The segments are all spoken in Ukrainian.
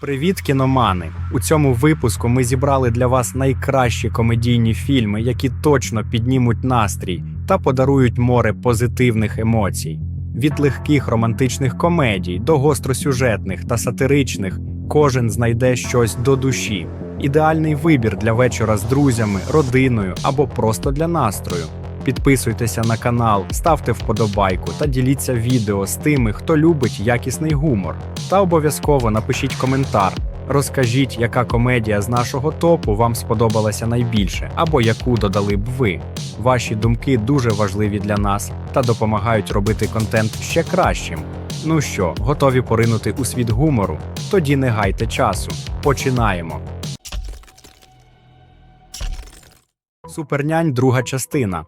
Привіт, кіномани! У цьому випуску ми зібрали для вас найкращі комедійні фільми, які точно піднімуть настрій та подарують море позитивних емоцій. Від легких романтичних комедій до гостросюжетних та сатиричних кожен знайде щось до душі. Ідеальний вибір для вечора з друзями, родиною або просто для настрою. Підписуйтеся на канал, ставте вподобайку та діліться відео з тими, хто любить якісний гумор. Та обов'язково напишіть коментар. Розкажіть, яка комедія з нашого топу вам сподобалася найбільше, або яку додали б ви. Ваші думки дуже важливі для нас та допомагають робити контент ще кращим. Ну що, готові поринути у світ гумору? Тоді не гайте часу. Починаємо. Супернянь, друга частина.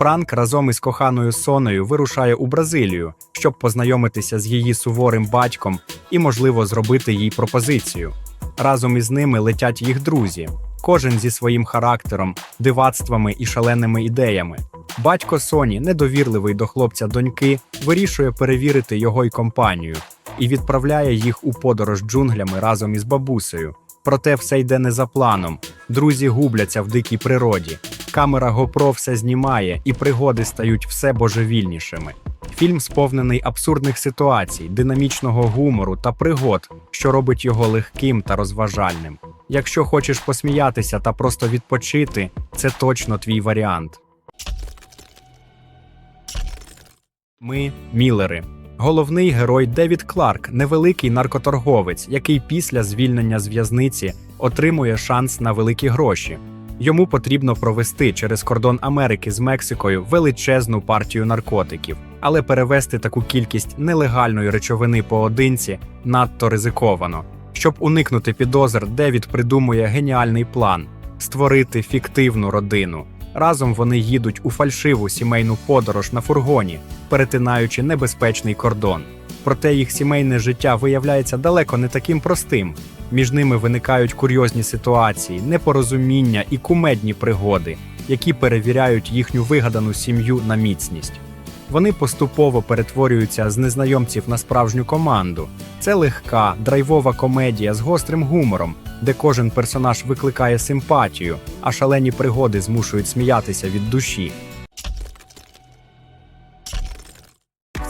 Франк разом із коханою Соною вирушає у Бразилію, щоб познайомитися з її суворим батьком і, можливо, зробити їй пропозицію. Разом із ними летять їх друзі, кожен зі своїм характером, дивацтвами і шаленими ідеями. Батько Соні, недовірливий до хлопця доньки, вирішує перевірити його й компанію і відправляє їх у подорож джунглями разом із бабусею. Проте все йде не за планом. Друзі губляться в дикій природі. Камера GoPro все знімає, і пригоди стають все божевільнішими. Фільм сповнений абсурдних ситуацій, динамічного гумору та пригод, що робить його легким та розважальним. Якщо хочеш посміятися та просто відпочити, це точно твій варіант. Ми Міллери. Головний герой Девід Кларк невеликий наркоторговець, який після звільнення з в'язниці отримує шанс на великі гроші. Йому потрібно провести через кордон Америки з Мексикою величезну партію наркотиків, але перевести таку кількість нелегальної речовини поодинці надто ризиковано. Щоб уникнути підозр, Девід придумує геніальний план створити фіктивну родину. Разом вони їдуть у фальшиву сімейну подорож на фургоні, перетинаючи небезпечний кордон. Проте їх сімейне життя виявляється далеко не таким простим. Між ними виникають курйозні ситуації, непорозуміння і кумедні пригоди, які перевіряють їхню вигадану сім'ю на міцність. Вони поступово перетворюються з незнайомців на справжню команду. Це легка, драйвова комедія з гострим гумором, де кожен персонаж викликає симпатію, а шалені пригоди змушують сміятися від душі.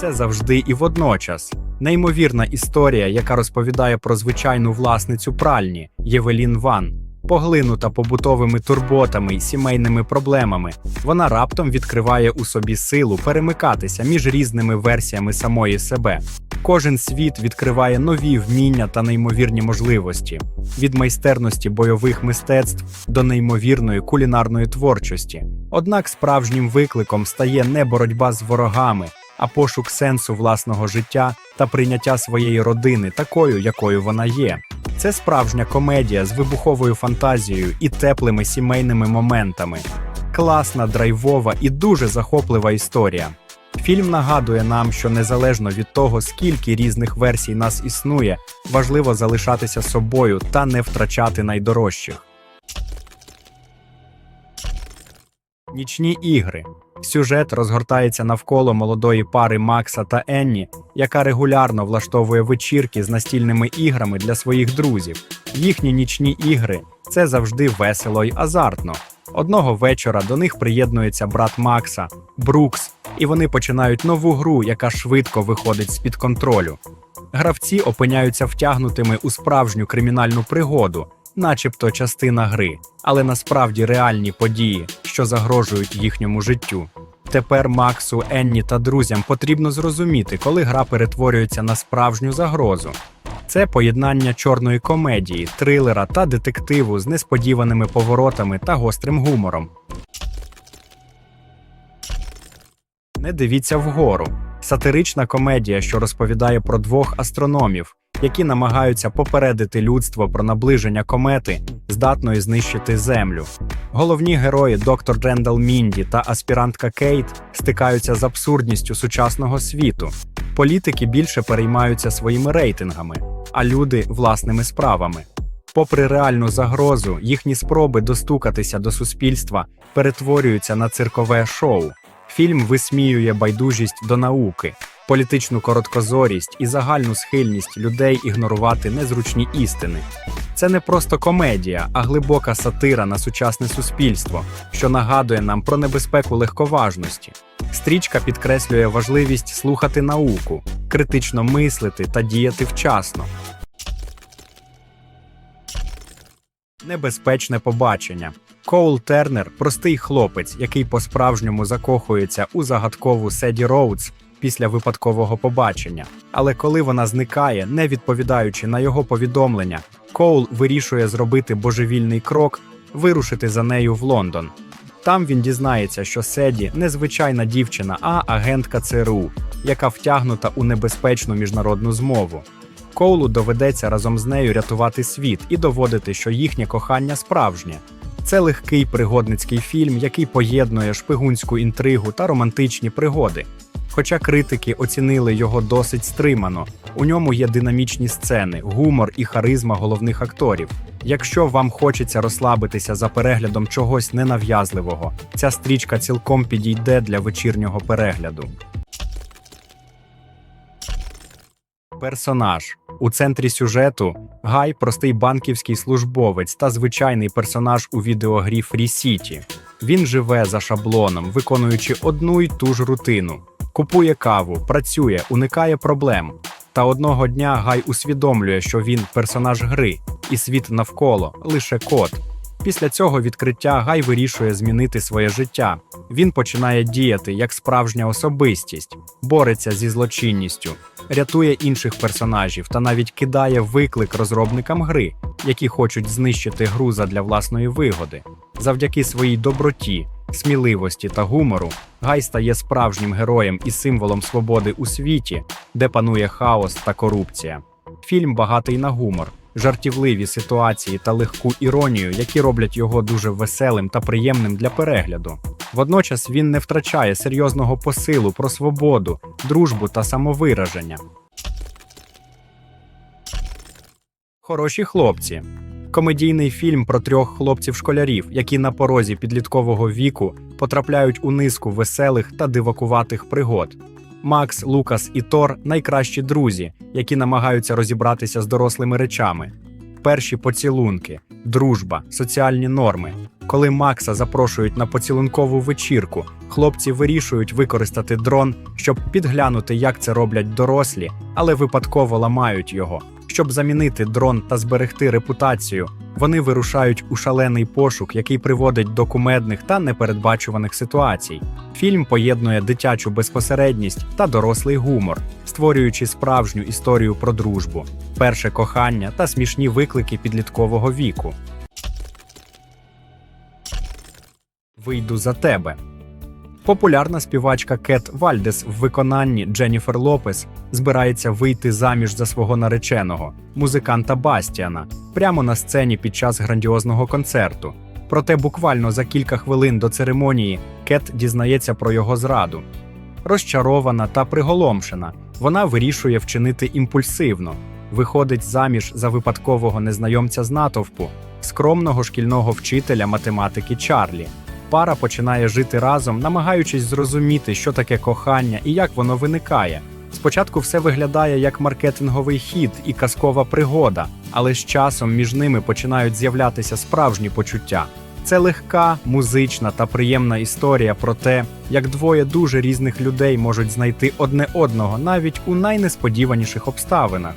Це завжди і водночас. Неймовірна історія, яка розповідає про звичайну власницю пральні Євелін Ван. Поглинута побутовими турботами й сімейними проблемами, вона раптом відкриває у собі силу перемикатися між різними версіями самої себе. Кожен світ відкриває нові вміння та неймовірні можливості від майстерності бойових мистецтв до неймовірної кулінарної творчості. Однак справжнім викликом стає не боротьба з ворогами, а пошук сенсу власного життя та прийняття своєї родини такою, якою вона є. Це справжня комедія з вибуховою фантазією і теплими сімейними моментами. Класна, драйвова і дуже захоплива історія. Фільм нагадує нам, що незалежно від того, скільки різних версій нас існує, важливо залишатися собою та не втрачати найдорожчих. Нічні ігри. Сюжет розгортається навколо молодої пари Макса та Енні, яка регулярно влаштовує вечірки з настільними іграми для своїх друзів. Їхні нічні ігри це завжди весело й азартно. Одного вечора до них приєднується брат Макса, Брукс, і вони починають нову гру, яка швидко виходить з-під контролю. Гравці опиняються втягнутими у справжню кримінальну пригоду, начебто частина гри, але насправді реальні події, що загрожують їхньому життю. Тепер Максу, Енні та друзям потрібно зрозуміти, коли гра перетворюється на справжню загрозу. Це поєднання чорної комедії, трилера та детективу з несподіваними поворотами та гострим гумором. Не дивіться вгору. Сатирична комедія, що розповідає про двох астрономів, які намагаються попередити людство про наближення комети, здатної знищити Землю. Головні герої доктор Рендал Мінді та аспірантка Кейт стикаються з абсурдністю сучасного світу. Політики більше переймаються своїми рейтингами, а люди власними справами. Попри реальну загрозу, їхні спроби достукатися до суспільства перетворюються на циркове шоу. Фільм висміює байдужість до науки, політичну короткозорість і загальну схильність людей ігнорувати незручні істини. Це не просто комедія, а глибока сатира на сучасне суспільство, що нагадує нам про небезпеку легковажності. Стрічка підкреслює важливість слухати науку, критично мислити та діяти вчасно. Небезпечне побачення. Коул Тернер простий хлопець, який по-справжньому закохується у загадкову Седі Роудс після випадкового побачення. Але коли вона зникає, не відповідаючи на його повідомлення, Коул вирішує зробити божевільний крок, вирушити за нею в Лондон. Там він дізнається, що Седі не звичайна дівчина, а агентка ЦРУ, яка втягнута у небезпечну міжнародну змову. Коулу доведеться разом з нею рятувати світ і доводити, що їхнє кохання справжнє. Це легкий пригодницький фільм, який поєднує шпигунську інтригу та романтичні пригоди. Хоча критики оцінили його досить стримано, у ньому є динамічні сцени, гумор і харизма головних акторів. Якщо вам хочеться розслабитися за переглядом чогось ненав'язливого, ця стрічка цілком підійде для вечірнього перегляду. Персонаж у центрі сюжету Гай простий банківський службовець та звичайний персонаж у відеогрі Free City. Він живе за шаблоном, виконуючи одну й ту ж рутину. Купує каву, працює, уникає проблем. Та одного дня Гай усвідомлює, що він персонаж гри, і світ навколо лише код. Після цього відкриття Гай вирішує змінити своє життя. Він починає діяти як справжня особистість, бореться зі злочинністю, рятує інших персонажів та навіть кидає виклик розробникам гри, які хочуть знищити гру задля власної вигоди. Завдяки своїй доброті, сміливості та гумору Гай стає справжнім героєм і символом свободи у світі, де панує хаос та корупція. Фільм багатий на гумор, жартівливі ситуації та легку іронію, які роблять його дуже веселим та приємним для перегляду. Водночас він не втрачає серйозного посилу про свободу, дружбу та самовираження. Хороші хлопці. Комедійний фільм про трьох хлопців-школярів, які на порозі підліткового віку потрапляють у низку веселих та дивакуватих пригод. Макс, Лукас і Тор найкращі друзі, які намагаються розібратися з дорослими речами. Перші поцілунки, дружба, соціальні норми. Коли Макса запрошують на поцілункову вечірку, хлопці вирішують використати дрон, щоб підглянути, як це роблять дорослі, але випадково ламають його. Щоб замінити дрон та зберегти репутацію, вони вирушають у шалений пошук, який приводить до кумедних та непередбачуваних ситуацій. Фільм поєднує дитячу безпосередність та дорослий гумор, створюючи справжню історію про дружбу, перше кохання та смішні виклики підліткового віку. Вийду за тебе. Популярна співачка Кет Вальдес в виконанні Дженніфер Лопес збирається вийти заміж за свого нареченого, музиканта Бастіана, прямо на сцені під час грандіозного концерту. Проте буквально за кілька хвилин до церемонії Кет дізнається про його зраду. Розчарована та приголомшена, вона вирішує вчинити імпульсивно, виходить заміж за випадкового незнайомця з натовпу, скромного шкільного вчителя математики Чарлі. Пара починає жити разом, намагаючись зрозуміти, що таке кохання і як воно виникає. Спочатку все виглядає як маркетинговий хід і казкова пригода, але з часом між ними починають з'являтися справжні почуття. Це легка, музична та приємна історія про те, як двоє дуже різних людей можуть знайти одне одного навіть у найнесподіваніших обставинах.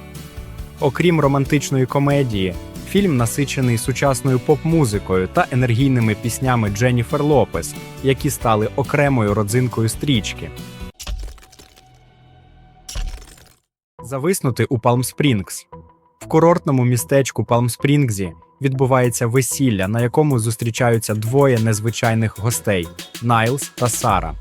Окрім романтичної комедії, фільм насичений сучасною поп-музикою та енергійними піснями Дженніфер Лопес, які стали окремою родзинкою стрічки. Зависнути у Палм-Спрінгс. В курортному містечку Палм-Спрінгзі відбувається весілля, на якому зустрічаються двоє незвичайних гостей Найлс та Сара.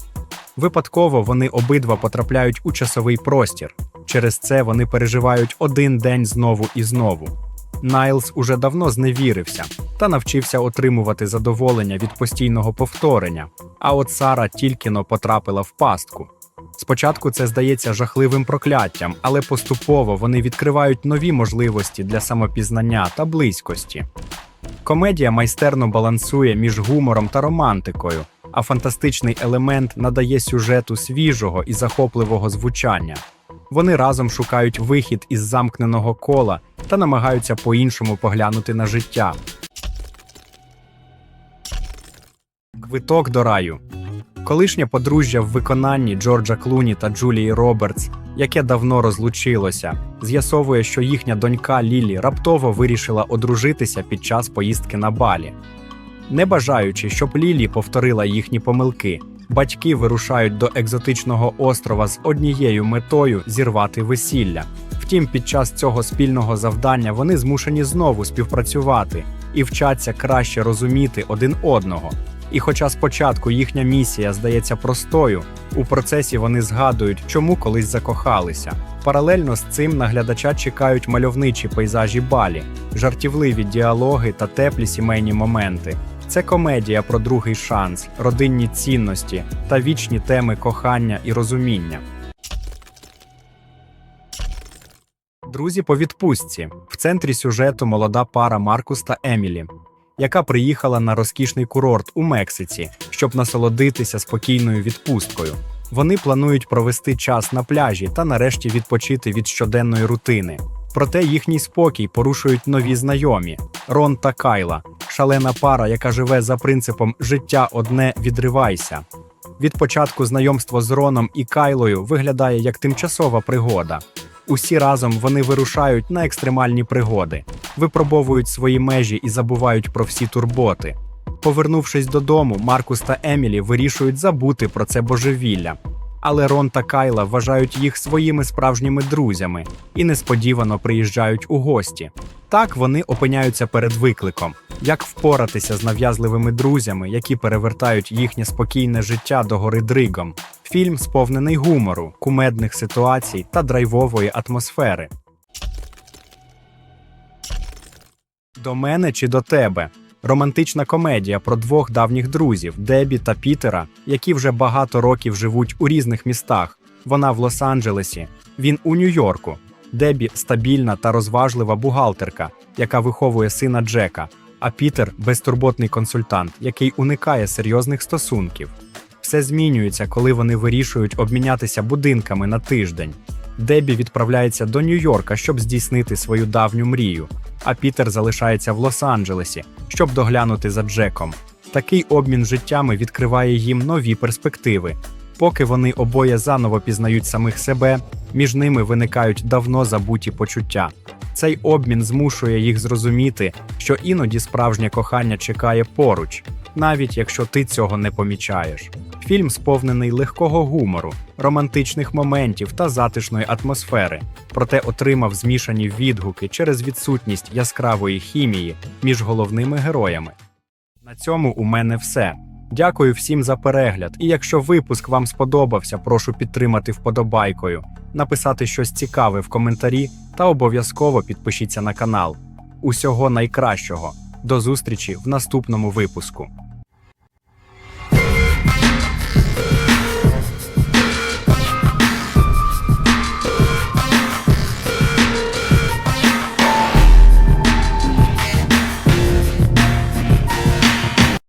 Випадково вони обидва потрапляють у часовий простір. Через це вони переживають один день знову і знову. Найлс уже давно зневірився та навчився отримувати задоволення від постійного повторення. А от Сара тільки но потрапила в пастку. Спочатку це здається жахливим прокляттям, але поступово вони відкривають нові можливості для самопізнання та близькості. Комедія майстерно балансує між гумором та романтикою, а фантастичний елемент надає сюжету свіжого і захопливого звучання. Вони разом шукають вихід із замкненого кола та намагаються по-іншому поглянути на життя. Квиток до раю. Колишнє подружжя в виконанні Джорджа Клуні та Джулії Робертс, яке давно розлучилося, з'ясовує, що їхня донька Лілі раптово вирішила одружитися під час поїздки на балі. Не бажаючи, щоб Лілі повторила їхні помилки, батьки вирушають до екзотичного острова з однією метою зірвати весілля. Втім, під час цього спільного завдання вони змушені знову співпрацювати і вчаться краще розуміти один одного. І хоча спочатку їхня місія здається простою, у процесі вони згадують, чому колись закохалися. Паралельно з цим наглядача чекають мальовничі пейзажі балі, жартівливі діалоги та теплі сімейні моменти. Це комедія про другий шанс, родинні цінності та вічні теми кохання і розуміння. Друзі по відпустці. В центрі сюжету молода пара Маркус та Емілі, яка приїхала на розкішний курорт у Мексиці, щоб насолодитися спокійною відпусткою. Вони планують провести час на пляжі та нарешті відпочити від щоденної рутини. Проте їхній спокій порушують нові знайомі Рон та Кайла, шалена пара, яка живе за принципом життя одне відривайся. Від початку знайомство з Роном і Кайлою виглядає як тимчасова пригода. Усі разом вони вирушають на екстремальні пригоди, випробовують свої межі і забувають про всі турботи. Повернувшись додому, Маркус та Емілі вирішують забути про це божевілля. Але Рон та Кайла вважають їх своїми справжніми друзями і несподівано приїжджають у гості. Так вони опиняються перед викликом, як впоратися з нав'язливими друзями, які перевертають їхнє спокійне життя до гори дригом. Фільм сповнений гумору, кумедних ситуацій та драйвової атмосфери. До мене чи до тебе? Романтична комедія про двох давніх друзів Дебі та Пітера, які вже багато років живуть у різних містах. Вона в Лос-Анджелесі, він у Нью-Йорку. Дебі стабільна та розважлива бухгалтерка, яка виховує сина Джека, а Пітер безтурботний консультант, який уникає серйозних стосунків. Все змінюється, коли вони вирішують обмінятися будинками на тиждень. Дебі відправляється до Нью-Йорка, щоб здійснити свою давню мрію, а Пітер залишається в Лос-Анджелесі, щоб доглянути за Джеком. Такий обмін життями відкриває їм нові перспективи. Поки вони обоє заново пізнають самих себе, між ними виникають давно забуті почуття. Цей обмін змушує їх зрозуміти, що іноді справжнє кохання чекає поруч, навіть якщо ти цього не помічаєш. Фільм сповнений легкого гумору, романтичних моментів та затишної атмосфери, проте отримав змішані відгуки через відсутність яскравої хімії між головними героями. На цьому у мене все. Дякую всім за перегляд. І якщо випуск вам сподобався, прошу підтримати вподобайкою, написати щось цікаве в коментарі та обов'язково підпишіться на канал. Усього найкращого. До зустрічі в наступному випуску.